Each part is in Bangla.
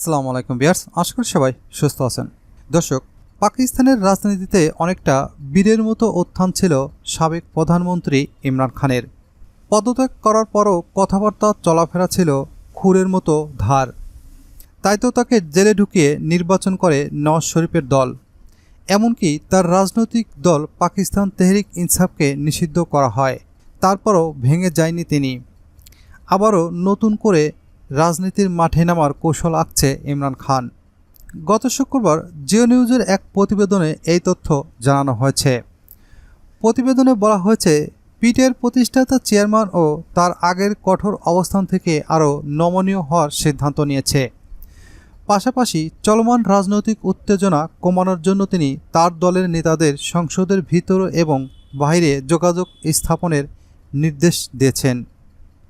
সালামু আলাইকুম বিয়ার্স আশা করি সবাই সুস্থ আছেন। দর্শক, পাকিস্তানের রাজনীতিতে অনেকটা বীরের মতো উত্থান ছিল সাবেক প্রধানমন্ত্রী ইমরান খানের। পদত্যাগ করার পরও কথাবার্তা, চলাফেরা ছিল খুরের মতো ধার। তাই তো তাকে জেলে ঢুকিয়ে নির্বাচন করে নওয়াজ শরীফের দল। এমনকি তার রাজনৈতিক দল পাকিস্তান তেহরিক ইনসাফকে নিষিদ্ধ করা হয়। তারপরও ভেঙে যায়নি তিনি। আবারও নতুন করে রাজনীতির মাঠে নামার কৌশল আঁকছে ইমরান খান। গত শুক্রবার জিও নিউজের এক প্রতিবেদনে এই তথ্য জানানো হয়েছে। প্রতিবেদনে বলা হয়েছে, পিটের প্রতিষ্ঠাতা চেয়ারম্যান ও তার আগের কঠোর অবস্থান থেকে আরও নমনীয় হওয়ার সিদ্ধান্ত নিয়েছে। পাশাপাশি চলমান রাজনৈতিক উত্তেজনা কমানোর জন্য তিনি তার দলের নেতাদের সংসদের ভিতর এবং বাইরে যোগাযোগ স্থাপনের নির্দেশ দিয়েছেন।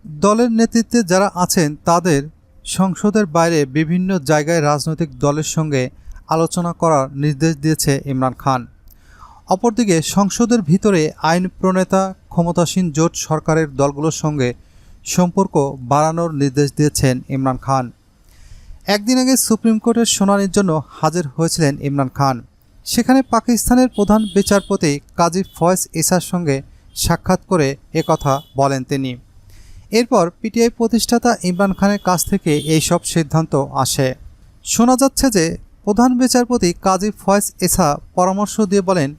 দলের নেতৃত্বে যারা আছেন, তাদের সংসদের বাইরে বিভিন্ন জায়গায় রাজনৈতিক দলের সঙ্গে আলোচনা করার নির্দেশ দিয়েছে ইমরান খান। অপরদিকে সংসদের ভিতরে আইন প্রণেতা, ক্ষমতাসীন জোট সরকারের দলগুলোর সঙ্গে সম্পর্ক বাড়ানোর নির্দেশ দিয়েছেন ইমরান খান। একদিন আগে সুপ্রিম কোর্টের শুনানির জন্য হাজির হয়েছিলেন ইমরান খান। সেখানে পাকিস্তানের প্রধান বিচারপতি কাজী ফয়েজ ইসার সঙ্গে সাক্ষাৎ করে একথা বলেন তিনি। এরপর পিটিআই প্রতিষ্ঠাতা ইমরান খানের কাছ থেকে এই সব সিদ্ধান্ত আসে। শোনা যাচ্ছে যে প্রধান বিচারপতি কাজী ফয়েজ এসা পরামর্শ দিয়ে বলেন,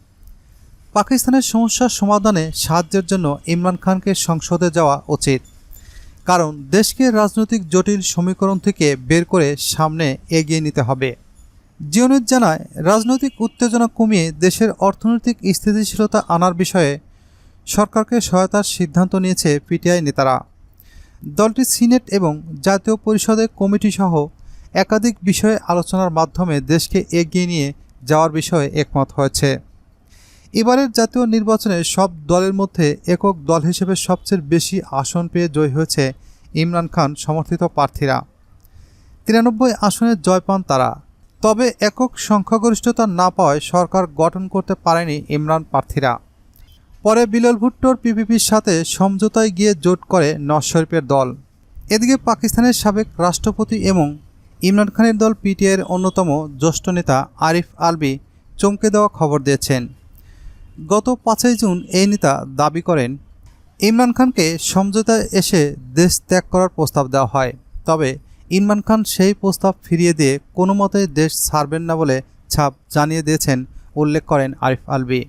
পাকিস্তানের সমস্যার সমাধানে সাহায্যের জন্য ইমরান খানকে সংসদে যাওয়া উচিত। কারণ দেশকে রাজনৈতিক জটিল সমীকরণ থেকে বের করে সামনে এগিয়ে নিতে হবে। জিওনিত জানায়, রাজনৈতিক উত্তেজনা কমিয়ে দেশের অর্থনৈতিক স্থিতিশীলতা আনার বিষয়ে সরকারকে সহায়তার সিদ্ধান্ত নিয়েছে পিটিআই নেতারা। দলটি সিনেট এবং জাতীয় পরিষদের কমিটি সহ একাধিক বিষয়ে আলোচনার মাধ্যমে দেশকে এগিয়ে নিয়ে যাওয়ার বিষয়ে একমত হয়েছে। এবারের জাতীয় নির্বাচনে সব দলের মধ্যে একক দল হিসেবে সবচেয়ে বেশি আসন পেয়ে জয়ী হয়েছে ইমরান খান সমর্থিত প্রার্থীরা। তিরানব্বই আসনে জয় পান তারা। তবে একক সংখ্যাগরিষ্ঠতা না পাওয়ায় সরকার গঠন করতে পারেনি ইমরান প্রার্থীরা। পরে বিলল ভুট্টোর পিপিপির সাথে সমঝোতায় গিয়ে জোট করে নওয়াজ শরীফের দল। এদিকে পাকিস্তানের সাবেক রাষ্ট্রপতি এবং ইমরান খানের দল পিটিআইয়ের অন্যতম জ্যেষ্ঠ নেতা আরিফ আলবি চমকে দেওয়া খবর দিয়েছেন। গত পাঁচই জুন এই নেতা দাবি করেন, ইমরান খানকে সমঝোতায় এসে দেশ ত্যাগ করার প্রস্তাব দেওয়া হয়, তবে ইমরান খান সেই প্রস্তাব ফিরিয়ে দিয়ে কোনো মতেই দেশ ছাড়বেন না বলে ছাপ জানিয়ে দিয়েছেন, উল্লেখ করেন আরিফ আলবি।